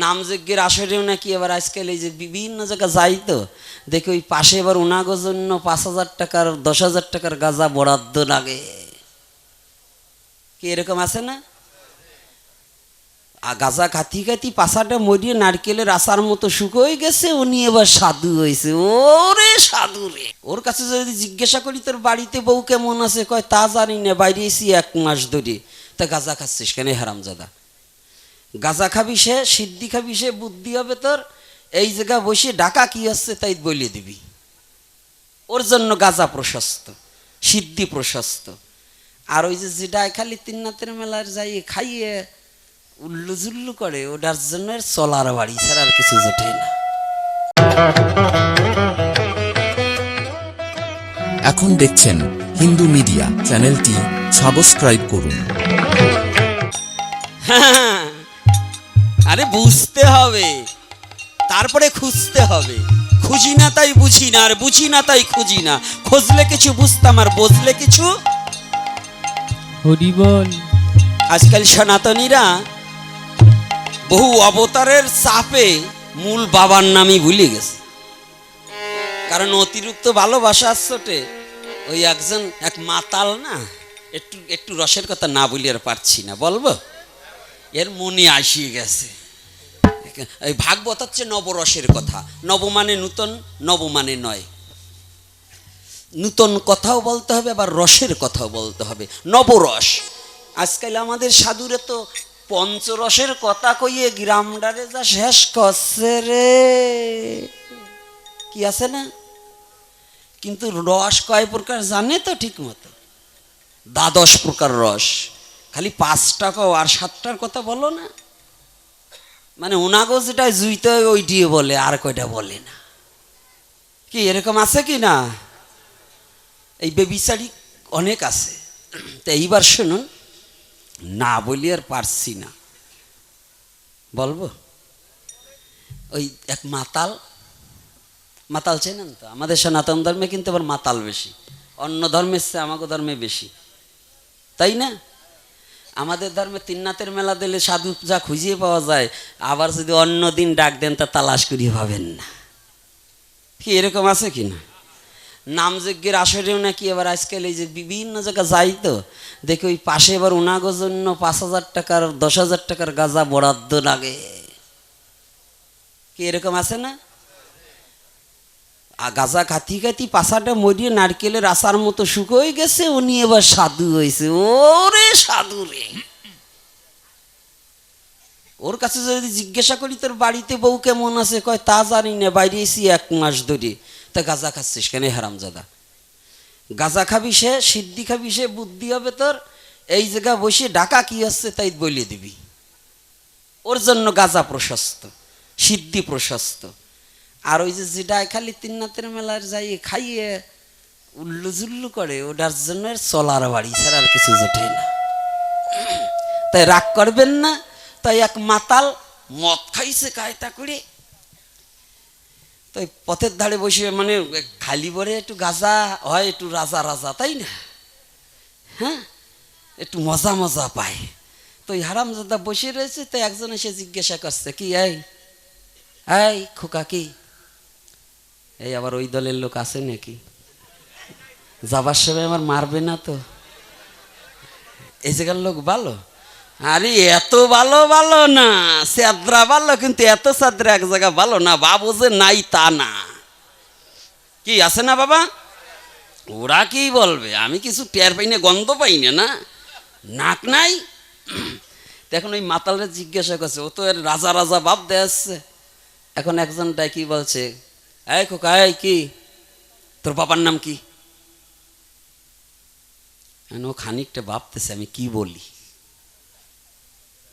নামযজ্ঞের আসরেও নাকি? এবার আজকাল এই যে বিভিন্ন জায়গায় যাই তো, দেখি ওই পাশে এবার উনাগোর জন্য পাঁচ হাজার টাকার, দশ হাজার টাকার গাঁজা বরাদ্দ লাগে। কি এরকম আছে না? আর গাঁজা খাতি খাতি পাশাটা মরিয়ে নারকেলের আসার মতো শুকোয় গেছে, উনি এবার সাধু হয়েছে। ওরে সাধু রে। ওর কাছে যদি জিজ্ঞাসা করি, তোর বাড়িতে বউ কেমন আছে? কয়, তা জানি না, বাইরে এসি এক মাস ধরে। তা গাঁজা খাচ্ছিস কেন, হারামজাদা? গাঁজা খাবি সে সিদ্ধি খাবি সে বুদ্ধি হবে তোর এই জায়গা বসে ডাকা কি হচ্ছে তাই বলে দিবি। ওর জন্য গাঁজা প্রশস্ত সিদ্ধি প্রশস্ত। আর ওই যে যেটা খালি তিননাথের মেলার যাই খাইয়ে উল্লু জুল্লু করে ওটার জন্য চলার বাড়ি ছাড়া আর কিছু জোটে না। এখন দেখছেন হিন্দু মিডিয়া চ্যানেলটি সাবস্ক্রাইব করুন। আরে বুঝতে হবে। তারপরে খুঁজতে হবে। খুঁজি না তাই বুঝি না আর বুঝি না তাই খুঁজি না। খুঁজলে কিছু বুঝতাম আর বুঝলে কিছু? হরি বল। আজকাল সনাতনীরা বহু অবতারের চাপে মূল বাবার নামই ভুলে গেছে। কারণ অতিরিক্ত ভালোবাসা আসছোটে ওই একজন এক মাতাল না একটু একটু রসের কথা না বলি আর পারছি না বলব? এর মনে আসিয়ে গেছে। ভাগবত হচ্ছে নবরসের কথা। নব মানে নূতন, নব মানে নয়। নূতন কথাও বলতে হবে, আবার রসের কথাও বলতে হবে। নবরস। আজকাল আমাদের সাধুরে তো পঞ্চরসের কথা কইয়ে গ্রামডারে যা শেষ করছে রে। কি আছে না? কিন্তু রস কয় প্রকার জানে তো ঠিক মতো? দ্বাদশ প্রকার রস। খালি পাঁচটা কও আর সাতটার কথা বলো না। মানে ওনাগো যেটা জুইতে ওইটিয়ে বলে, আর কয়টা বলে না। কি, এরকম আছে কি না? এই বেবিচারি অনেক আছে। তো এইবার শুনুন, না বলি আর পারছি না। বলব? ওই এক মাতাল মাতাল চেনেন তো? আমাদের সনাতন ধর্মে কিন্তু আবার মাতাল বেশি। অন্য ধর্মের চেয়ে আমাকে ধর্মে বেশি। তাই না? আমাদের ধর্মে তিননাথের মেলা দিলে সাধু যা খুঁজিয়ে পাওয়া যায়, আবার যদি অন্য দিন ডাক দেন তা তালাশ করিয়ে পাবেন না। কি এরকম আছে কি না? নামযজ্ঞের আসরেও নাকি এবার আজকাল এই যে বিভিন্ন জায়গায় যাই তো, দেখি ওই পাশে এবার উনাগোর জন্য পাঁচ হাজার টাকার, দশ হাজার টাকার গাঁজা বরাদ্দ লাগে। কি এরকম আছে না? গাঁজা খাতি খাতি পাশাটা মরিয়ে নারকেলের আসার মতো শুকোয় গেছে, উনি এবার সাধু হয়েছে। ওরে সাধু রে। ওর কাছে যদি জিজ্ঞাসা করি, তোর বাড়িতে বউ কেমন আছে? কয়, তা জানি না, বাইরে এসি এক মাস ধরে। তা গাঁজা খাচ্ছিস কেন হারামজাদা? গাঁজা খাবি সে, সিদ্ধি খাবি সে, বুদ্ধি হবে তোর। এই জায়গা বসে ডাকা কি হচ্ছে তাই বলে দিবি। ওর জন্য গাঁজা প্রশস্ত, সিদ্ধি প্রশস্ত। আর ওই যে যেটা খালি তিননাথের মেলার যাই খাইয়ে উল্লু জুল্লু করে, ওটার জন্য চলার বাড়ি ছাড়া আর কিছু জোটে না। তাই রাগ করবেন না, তাই এক মাতাল মদ খাইছে কায়তা করে। তাই পথের ধারে বসে মানে খালি বরে একটু গাজা হয়, একটু রাজা রাজা, তাই না? হ্যাঁ? একটু মজা মজা পায়। তো এই হারামজাদা বসে রয়েছে তো একজন এসে জিজ্ঞাসা করছে, কি এই? এই খোকা কি? এই আবার ওই দলের লোক আছে নাকি? যাবার সময় আমার মারবে না তো। এই জায়গার লোক ভালো? আরে এত ভালো ভালো না সাদরা ভালো, কিন্তু এত সাদরা এক জায়গা ভালো না, বাবু যে নাই তা না। কি আছে না বাবা? ওরা কি বলবে? আমি কিছু টের পাই না, গন্ধ পাই না নাক নাই? এখন ওই মাতালরা জিজ্ঞাসা করছে, ও তো এর রাজা রাজা বাপ দেয় আসছে। এখন একজন ডাকি বলছে এই খোকা কি? তোর বাবার নাম কি? ও খানিকটা ভাবতেছে, আমি কি বলি?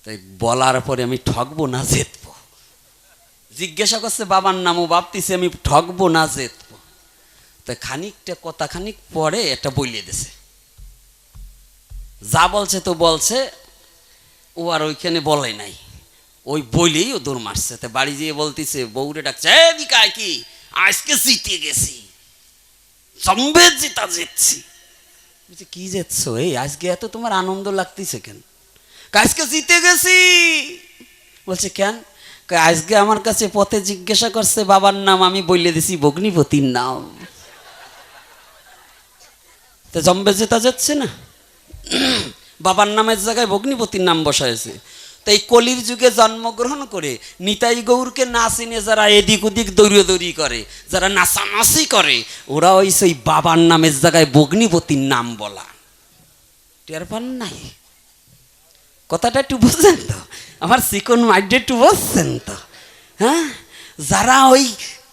তাই বলার পরে আমি ঠকবো না, জেতবো। জিজ্ঞাসা করছে, বাবার নাম, ও ভাবতেছে, আমি ঠকবো না, জেতবো। তাই খানিকটা কথা খানিক পরে এটা বলিয়ে দিছে। যা বলছে তো বলছে, ও আর ওইখানে বলে নাই। ওই বলেই ও দৌড় মারছে। তা বাড়ি যেয়ে বলতেছে, বউরে ডাকছে "এই দিকায় কি? আজকে জিতে গেছি। সম্ভেদ জিতা জিতছি। বলছে, কি যেচ্ছ এই, আজকে এত তোমার আনন্দ লাগতেছে কেন? আজকে জিতে গেছি। বলছে, কেন? আজকে আমার কাছে পথে জিজ্ঞাসা করছে, বাবার নাম আমি বললে দিছি, ভগ্নিপতির নাম। তো জম্বে জেতা যাচ্ছে না? বাবার নামের জায়গায় ভগ্নিপতির নাম বসাইছে। তো এই কলির যুগে জন্মগ্রহণ করে নিতাই গৌরকে না চিনে যারা এদিক ওদিক দৌড়িয়ে করে, যারা নাচানাচি করে, ওরা ওই সেই বাবার নামের জায়গায় ভগ্নিপতির নাম বলা। টের পান নাই? কথাটা একটু বুঝছেন তো? আমার চিকন মাইন্ডে একটু বুঝছেন তো? হ্যাঁ? যারা ওই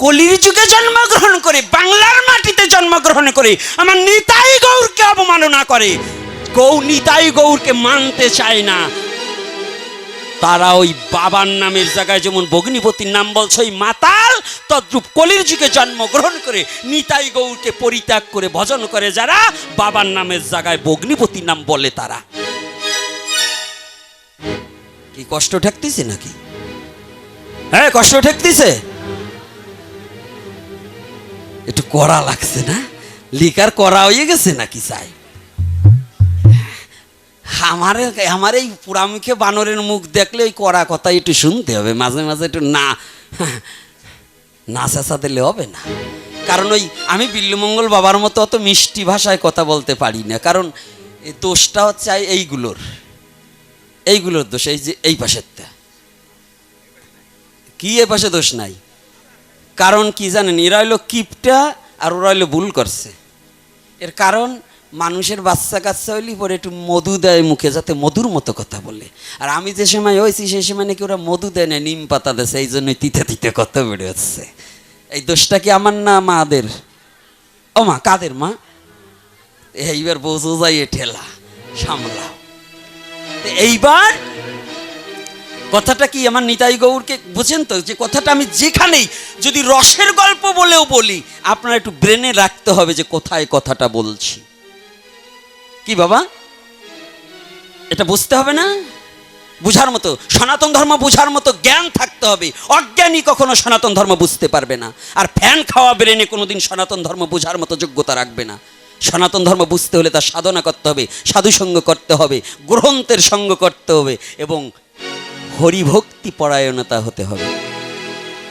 কলির যুগে জন্মগ্রহণ করে, বাংলার মাটিতে জন্মগ্রহণ করে, আমার নিতাই গৌরকে অবমাননা করে গৌ নিতাই গৌরকে মানতে চায় না। তারা ওই বাবার নামের জায়গায় যেমন ভগ্নিপতির নাম বলছে, ওই মাতাল তদ্রূপ কলির যুগে জন্মগ্রহণ করে নিতাই গৌরকে পরিত্যাগ করে ভজন করে যারা বাবার নামের জায়গায় ভগ্নিপতির নাম বলে তারা। কি কষ্ট ঠেকতেছে নাকি? হ্যাঁ কষ্ট ঠেকতেছে। একটু কড়া লাগছে না? লিকার করা হয়ে গেছে নাকি চাই আমার আমার এই পুরামুখে বানরের মুখ দেখলে ওই কড়া কথা একটু শুনতে হবে, মাঝে মাঝে একটু না না চেঁচা দিলে হবে না। কারণ ওই আমি বিল্লুমঙ্গল বাবার মতো অত মিষ্টি ভাষায় কথা বলতে পারি না, কারণ দোষটা হচ্ছে এইগুলোর এইগুলোর দোষ, এই যে এই পাশেরটা। কি এ পাশে দোষ নাই? কারণ কি জানেন, এরা হইল কিপটা আর ওরা হইল ভুল করছে। এর কারণ মানুষের বাচ্চা কাচ্চা হইলে পরে একটু মধু দেয় মুখে, যাতে মধুর মতো কথা বলে। আর আমি যে সময় হয়েছি সেই সময় নাকি ওরা মধু দেয় না, নিম পাতা দেছে এই জন্যই তিতে তিতে কথা বেড়ে হচ্ছে এই দোষটা কি আমার না মাদের? ও মা, কাদের মা? এইবার বোঝো যাই এ ঠেলা সামলাও তো এইবার কথাটা কি আমার নিতাই গৌরকে, বুঝেন তো, যে কথাটা আমি যেখানেই যদি রসের গল্প বলেও বলি, আপনার একটু ব্রেনে রাখতে হবে যে কোথায় কথাটা বলছি। কি বাবা? এটা বুঝতে হবে না? বুঝার মতো, সনাতন ধর্ম বুঝার মতো জ্ঞান থাকতে হবে। অজ্ঞানী কখনো সনাতন ধর্ম বুঝতে পারবে না। আর ফ্যান খাওয়া ব্রেনে কোনোদিন সনাতন ধর্ম বুঝার মতো যোগ্যতা রাখবে না। সনাতন ধর্ম বুঝতে হলে তার সাধনা করতে হবে সাধুসঙ্গ করতে হবে, গ্রন্থের সঙ্গ করতে হবে এবং হরিভক্তি পরায়ণতা হতে হবে।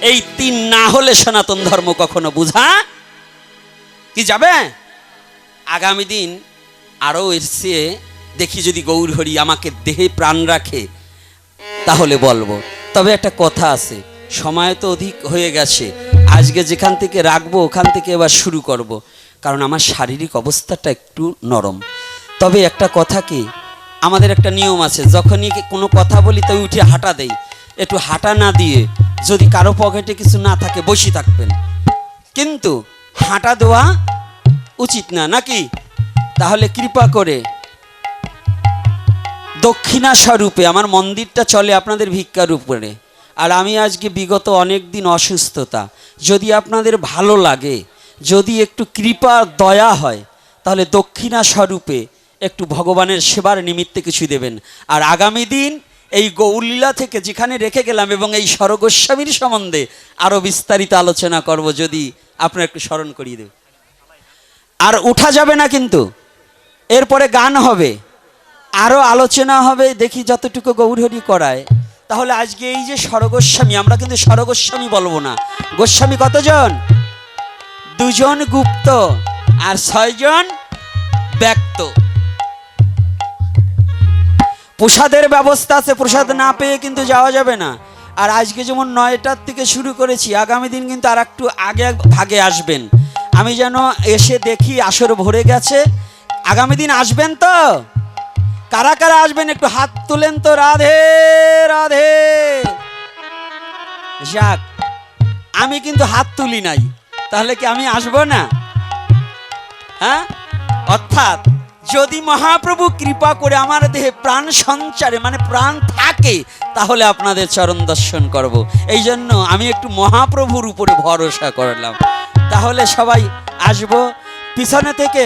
এই তিন না হলে সনাতন ধর্ম কখনো বুঝা কি যাবে? আগামী দিন আরও এর চেয়ে দেখি যদি গৌর হরি আমাকে দেহে প্রাণ রাখে, তাহলে বলব। তবে একটা কথা আছে, সময় তো অধিক হয়ে গেছে। আজকে যেখান থেকে রাখব, ওখান থেকে এবার শুরু করব। কারণ আমার শারীরিক অবস্থাটা একটু নরম। তবে একটা কথা কি, আমাদের একটা নিয়ম আছে, যখনই কোনো কথা বলি তাই উঠে হাঁটা দেই। একটু হাঁটা না দিয়ে যদি কারও পকেটে কিছু না থাকে, বসে থাকবেন। কিন্তু হাঁটা দেওয়া উচিত না, নাকি? তাহলে কৃপা করে। দক্ষিণা স্বরূপে আমার মন্দিরটা চলে আপনাদের ভিক্ষার উপরে। আর আমি আজকে বিগত অনেক দিন অসুস্থতা। যদি আপনাদের ভালো লাগে, যদি একটু কৃপা, দয়া হয়, তাহলে দক্ষিণা স্বরূপে একটু ভগবানের সেবার নিমিত্তে কিছু দেবেন। আর আগামী দিন এই গৌলীলা থেকে যেখানে রেখে গেলাম এবং এই স্বরগোস্বামীর সম্বন্ধে আরও বিস্তারিত আলোচনা করব, যদি আপনার একটু স্মরণ করিয়ে দেবে আর উঠা যাবে না কিন্তু। এরপরে গান হবে আরও আলোচনা হবে, দেখি যতটুকু গৌরহরি করায়। তাহলে আজকে এই যে স্বরগোস্বামী, আমরা কিন্তু স্বরগোস্বামী বলব না। গোস্বামী কতজন? দুজন গুপ্ত আর ছয়জন ব্যক্ত। প্রসাদের ব্যবস্থা আছে, প্রসাদ না পেয়ে কিন্তু যাওয়া যাবে না। আর আজকে যেমন নয়টার থেকে শুরু করেছি, আগামী দিন কিন্তু আর একটু আগে ভাগে আসবেন। আমি যেন এসে দেখি আসর ভরে গেছে আগামী দিন আসবেন তো? কারা কারা আসবেন একটু হাত তুলেন তো, রাধে রাধে। যাক, আমি কিন্তু হাত তুলি নাই, তাহলে কি আমি আসব না? হ্যাঁ? অর্থাৎ যদি মহাপ্রভু কৃপা করে আমার দেহে প্রাণ সঞ্চারে মানে প্রাণ থাকে, তাহলে আপনাদের চরণ দর্শন করব। এই জন্য আমি একটু মহাপ্রভুর উপরে ভরসা করলাম। তাহলে সবাই আসব, পিছনে থেকে